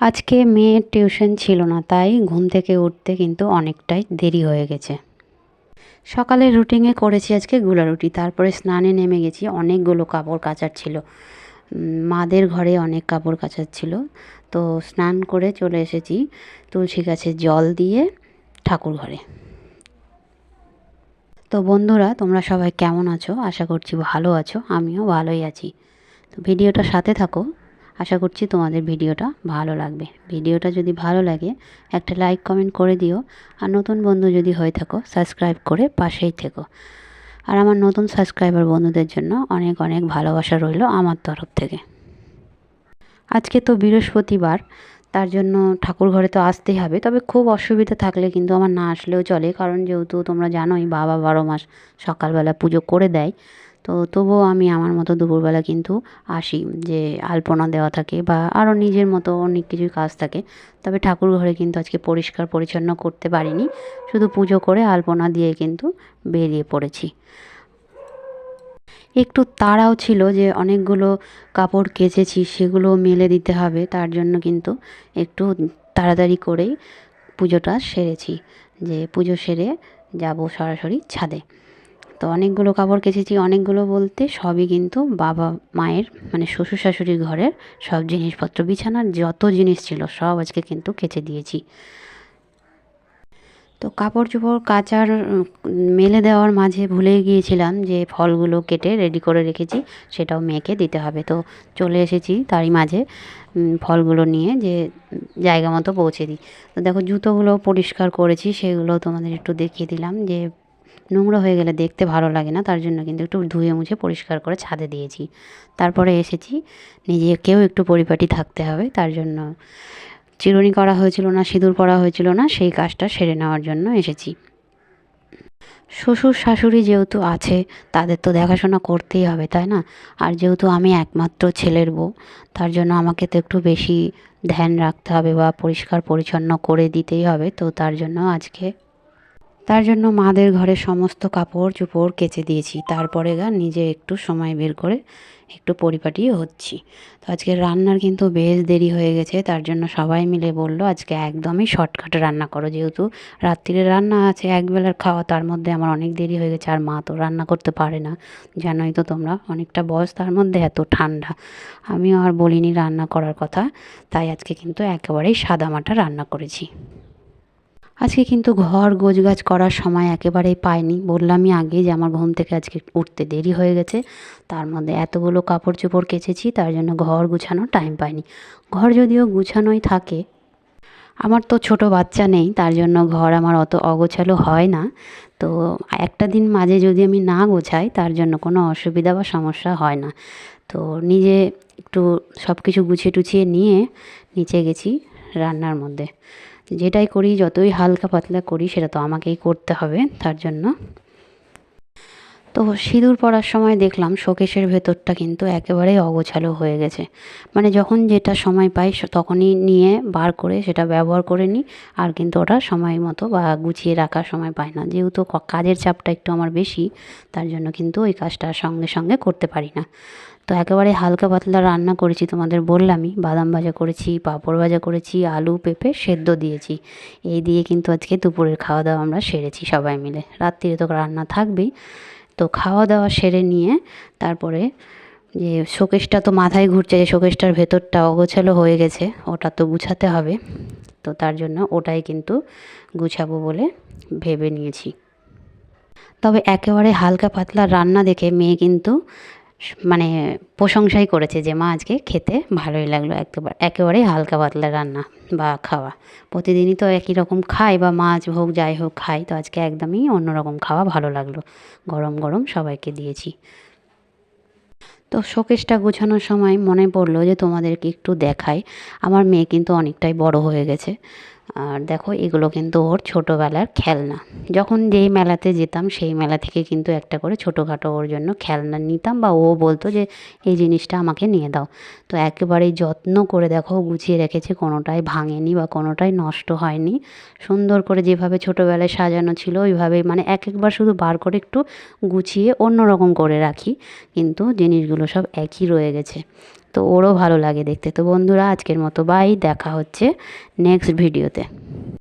আজকে মেয়ের টিউশন ছিল না, তাই ঘুম থেকে উঠতে কিন্তু অনেকটাই দেরি হয়ে গেছে। সকালে রুটিনে করেছি আজকে গুলা রুটি, তারপরে স্নানে নেমে গেছি, অনেকগুলো কাপড় কাচার ছিল। মাদের ঘরে অনেক কাপড় কাচার ছিল। তো স্নান করে চলে এসেছি তুলসী গাছে জল দিয়ে ঠাকুর ঘরে। তো বন্ধুরা, তোমরা সবাই কেমন আছো? আশা করছি ভালো আছো, আমিও ভালোই আছি। তো ভিডিওটা সাথে থাকো। আশা করছি তোমাদের ভিডিওটা ভালো লাগবে। ভিডিওটা যদি ভালো লাগে, একটা লাইক, কমেন্ট করে দিও। আর নতুন বন্ধু যদি হয়ে থাকো, সাবস্ক্রাইব করে পাশেই থেকো। আর আমার নতুন সাবস্ক্রাইবার বন্ধুদের জন্য অনেক অনেক ভালোবাসা রইল আমার তরফ থেকে। আজকে তো বৃহস্পতিবার, তার জন্য ঠাকুর ঘরে তো আসতেই হবে। তবে খুব অসুবিধা থাকলে কিন্তু আমার না আসলেও চলে। কারণ যেহেতু তোমরা জানোই, বাবা বারো মাস সকালবেলা পুজো করে দেয়। তো তবুও আমি আমার মতো দুপুরবেলা কিন্তু আসি যে আলপনা দেওয়া থাকে বা আরও নিজের মতো অনেক কিছুই কাজ থাকে। তবে ঠাকুর ঘরে কিন্তু আজকে পরিষ্কার পরিচ্ছন্ন করতে পারিনি। শুধু পুজো করে আলপনা দিয়ে কিন্তু বেরিয়ে পড়েছি। একটু তাড়াও ছিল যে অনেকগুলো কাপড় কেচেছি সেগুলো মেলে দিতে হবে। তার জন্য কিন্তু একটু তাড়াতাড়ি করেই পুজোটা সেরেছি। যে পুজো সেরে যাব সরাসরি ছাদে। তো অনেকগুলো কাপড় কেচেছি, অনেকগুলো বলতে সবই কিন্তু বাবা মায়ের মানে শ্বশুর শাশুড়ির ঘরের সব জিনিসপত্র, বিছানার যত জিনিস ছিল সব আজকে কিন্তু কেচে দিয়েছি। তো কাপড় চোপড় কাচার মেলে দেওয়ার মাঝে ভুলে গিয়েছিলাম যে ফলগুলো কেটে রেডি করে রেখেছি, সেটাও মেয়েকে দিতে হবে। তো চলে এসেছি তারই মাঝে ফলগুলো নিয়ে যে জায়গা মতো পৌঁছে দিই। তো দেখো জুতোগুলো পরিষ্কার করেছি, সেগুলো তোমাদের একটু দেখিয়ে দিলাম যে নোংরা হয়ে গেলে দেখতে ভালো লাগে না, তার জন্য কিন্তু একটু ধুয়ে মুছে পরিষ্কার করে ছাদে দিয়েছি। তারপরে এসেছি, নিজেকেও একটু পরিপাটি থাকতে হবে, তার জন্য চিরুনি করা হয়েছিল না, সিঁদুর করা হয়েছিল না, সেই কাজটা সেরে নেওয়ার জন্য এসেছি। শ্বশুর শাশুড়ি যেহেতু আছে, তাদের তো দেখাশোনা করতেই হবে, তাই না? আর যেহেতু আমি একমাত্র ছেলের বউ, তার জন্য আমাকে তো একটু বেশি ধ্যান রাখতে হবে বা পরিষ্কার পরিচ্ছন্ন করে দিতেই হবে, তো তার জন্য আজকে তার জন্য মাদের ঘরে সমস্ত কাপড় চোপড় কেচে দিয়েছি। তারপরে গা নিজে একটু সময় বের করে একটু পরিপাটিও হচ্ছি। তো আজকে রান্নার কিন্তু বেশ দেরি হয়ে গেছে, তার জন্য সবাই মিলে বলল, আজকে একদমই শর্টকাট রান্না করো। যেহেতু রাত্রিরে রান্না আছে, একবেলার খাওয়া, তার মধ্যে আমার অনেক দেরি হয়ে গেছে, আর মা তো রান্না করতে পারে না। জানোই তো তোমরা, অনেকটা বয়স তার মধ্যে, এত ঠান্ডা। আমিও আর বলিনি রান্না করার কথা, তাই আজকে কিন্তু একেবারেই সাদামাটা রান্না করেছি। আজকে কিন্তু ঘর গোছগাছ করার সময় একেবারেই পাইনি। বললামই আগে যে আমার ঘুম থেকে আজকে উঠতে দেরি হয়ে গেছে। তার মধ্যে এতগুলো কাপড় চোপড় কেচেছি, তার জন্য ঘর গুছানোর টাইম পাইনি। ঘর যদিও গুছানোই থাকে, আমার তো ছোট বাচ্চা নেই, তার জন্য ঘর আমার অত অগোছালো হয় না। তো একটা দিন মাঝে যদি আমি না গোছাই, তার জন্য কোনো অসুবিধা বা সমস্যা হয় না। তো নিজে একটু সব কিছু গুছিয়ে টুছিয়ে নিয়ে, নিচে গেছি রান্নার মধ্যে। যেটাই করি যতই হালকা পাতলা করি সেটা তো আমাকেই করতে হবে তার জন্য। তো সিঁদুর পরার সময় দেখলাম শোকেশের ভেতরটা কিন্তু একেবারেই অগোছালো হয়ে গেছে। মানে যখন যেটা সময় পাই তখনই নিয়ে বার করে সেটা ব্যবহার করে নিই, আর কিন্তু ওটা সময় মতো বা গুছিয়ে রাখার সময় পাই না। যেহেতু কাজের চাপটা একটু আমার বেশি, তার জন্য কিন্তু ওই কাজটা সঙ্গে সঙ্গে করতে পারি না। তো একেবারে হালকা পাতলা রান্না করেছি তোমাদের বললামই। বাদাম ভাজা করেছি, পাঁপড় ভাজা করেছি, আলু, পেঁপে সেদ্ধ দিয়েছি। এই দিয়ে কিন্তু আজকে দুপুরের খাওয়া দাওয়া আমরা সেরেছি সবাই মিলে। রাত্রিরে তো রান্না থাকবেই। তো খাওয়া দাওয়া সেরে নিয়ে তারপরে যে শোকেসটা তো মাথায় ঘুরছে, যে শোকেসটার ভেতরটা অগোছালো হয়ে গেছে, ওটা তো গুছাতে হবে। তো তার জন্য ওটাই কিন্তু গুছাবো বলে ভেবে নিয়েছি। তবে একেবারে হালকা পাতলা রান্না দেখে মেয়ে কিন্তু মানে প্রশংসাই করেছে যে, মা, আজকে খেতে ভালোই লাগল একেবারে একেবারেই হালকা পাতলা রান্না বা খাওয়া। প্রতিদিনই তো একই রকম খাই বা মাছ হোক, যাই হোক খাই, তো আজকে একদমই অন্যরকম খাওয়া ভালো লাগল। গরম গরম সবাইকে দিয়েছি। তো শোকেসটা গোছানোর সময় মনে পড়ল যে, তোমাদেরকে একটু দেখাই। আমার মেয়ে কিন্তু অনেকটাই বড় হয়ে গেছে। আর দেখো, এগুলো কিন্তু ওর ছোটোবেলার খেলনা। যখন যেই মেলাতে যেতাম, সেই মেলা থেকে কিন্তু একটা করে ছোটোখাটো ওর জন্য খেলনা নিতাম বা ও বলতো যে, এই জিনিসটা আমাকে নিয়ে দাও। তো একেবারেই যত্ন করে দেখো, গুছিয়ে রেখেছে, কোনোটাই ভাঙেনি বা কোনোটাই নষ্ট হয়নি। সুন্দর করে যেভাবে ছোটোবেলায় সাজানো ছিল, ওইভাবেই মানে এক একবার শুধু বার করে একটু গুছিয়ে অন্য রকম করে রাখি। কিন্তু জিনিসগুলো সব একই রয়ে গেছে। তো ওরও ভালো লাগে দেখতে। তো বন্ধুরা আজকের মতো বাই দেখা হচ্ছে নেক্সট ভিডিওতে